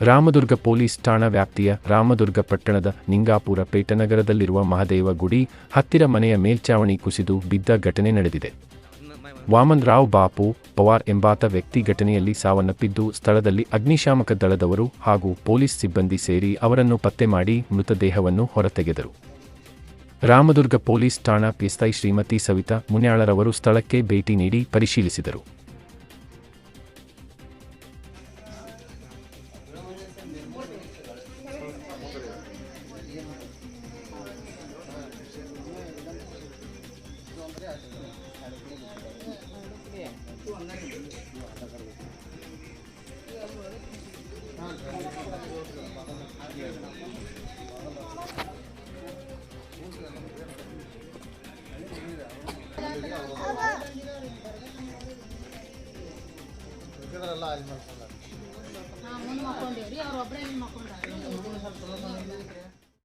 Ramdurg police ಠಾಣಾ ವ್ಯಾಪ್ತಿಯ ರಾಮದುರ್ಗ ಪಟ್ಟಣದ ನಿಂಗಾಪುರ ಪೇಟನಗರದಲ್ಲಿರುವ ಮಹದೇವ ಗುಡಿ ಹತ್ತಿರ ಮನೆಯ ಮೇಲ್ಚಾವಣಿ ಕುಸಿದು ಬಿದ್ದ ಘಟನೆ ನಡೆದಿದೆ. ವಾಮನ್ ರಾವ್ ಬಾಪು ಪವಾರ್ ಎಂಬಾತ ವ್ಯಕ್ತಿ ಘಟನೆಯಲ್ಲಿ ಸಾವನ್ನಪ್ಪಿದ್ದು ಸ್ಥಳದಲ್ಲಿ ಅಗ್ನಿಶಾಮಕ ದಳದವರು ಹಾಗೂ ಪೊಲೀಸ್ ಸಿಬ್ಬಂದಿ ಸೇರಿ ಅವರನ್ನು ಪತ್ತೆ ಮಾಡಿ ಮೃತದೇಹವನ್ನು ಹೊರತೆಗೆದರು. ರಾಮದುರ್ಗ ಪೊಲೀಸ್ ಠಾಣಾ ಪಿಎಸ್ಐ ಶ್ರೀಮತಿ ಸವಿತಾ ಮುನ್ಯಾಳರವರು ಸ್ಥಳಕ್ಕೆ ಭೇಟಿ ನೀಡಿ ಪರಿಶೀಲಿಸಿದರು. ಮುಂದೆ ಮಕ್ಕೊಂಡೇವ್ರಿ ಅವ್ರ ಒಬ್ಬರೇ ಇಲ್ಲಿ ಮಕ್ಕೊಂಡಾರ